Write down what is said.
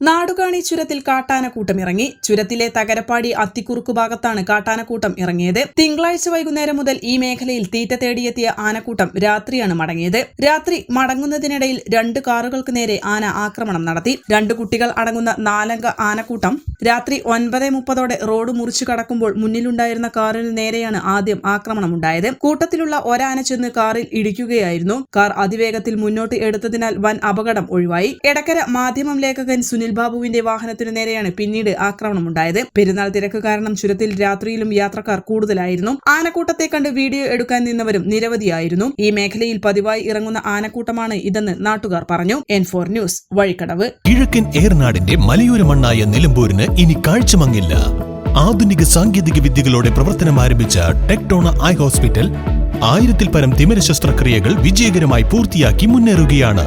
Nadukani ചുരത്തിൽ കാട്ടാനക്കൂട്ടം ഇറങ്ങി. ചുരത്തിലെ തകരപ്പാടി അത്തിക്കുറുക്കു ഭാഗത്താണ് കാട്ടാനക്കൂട്ടം ഇറങ്ങിയത്. തിങ്കളാഴ്ച വൈകുന്നേരം മുതൽ ഈ മേഖലയിൽ തീറ്റ തേടിയെത്തിയ ആനക്കൂട്ടം രാത്രിയാണ് മടങ്ങിയത്. രാത്രി മടങ്ങുന്നതിനിടയിൽ രണ്ട് കാറുകൾക്ക് നേരെ ആന ആക്രമണം നടത്തി. രണ്ട് കുട്ടികൾ അടങ്ങുന്ന നാലംഗ ആനക്കൂട്ടം രാത്രി ഒൻപത് മുപ്പതോടെ റോഡ് മുറിച്ചു കടക്കുമ്പോൾ മുന്നിലുണ്ടായിരുന്ന കാറിന് നേരെയാണ് ആദ്യം ആക്രമണമുണ്ടായത്. കൂട്ടത്തിലുള്ള ഒരാന ചെന്ന് കാറിൽ ഇടിക്കുകയായിരുന്നു. കാർ അതിവേഗത്തിൽ മുന്നോട്ട് എടുത്തതിനാൽ വൻ അപകടം ഒഴിവായി. എടക്കര മാധ്യമം ലേഖകൻ സുനിൽ ബാബുവിന്റെ വാഹനത്തിനു നേരെയാണ് പിന്നീട് ആക്രമണം ആക്രമണമുണ്ടായത് പെരുന്നാൾ തിരക്ക് കാരണം ചുരത്തിൽ രാത്രിയിലും യാത്രക്കാർ കൂടുതലായിരുന്നു. ആനക്കൂട്ടത്തെ കണ്ട് വീഡിയോ എടുക്കാൻ നിന്നവരും നിരവധിയായിരുന്നു. ഈ മേഖലയിൽ പതിവായി ഇറങ്ങുന്ന ആനക്കൂട്ടമാണ് ഇതെന്ന് നാട്ടുകാർ പറഞ്ഞു. N four news Vazhikkadavu. കിഴക്കൻ ഏർനാടിന്റെ മലയോര മണ്ണായ നിലമ്പൂരിന് ഇനി കാഴ്ചമങ്ങില്ല. ആധുനിക സാങ്കേതിക വിദ്യകളോടെ പ്രവർത്തനം ആരംഭിച്ച ടെക്ടോണ ഐ ഹോസ്പിറ്റൽ ആയിരത്തിൽ പരം തിമിര ശസ്ത്രക്രിയകൾ വിജയകരമായി പൂർത്തിയാക്കി മുന്നേറുകയാണ്.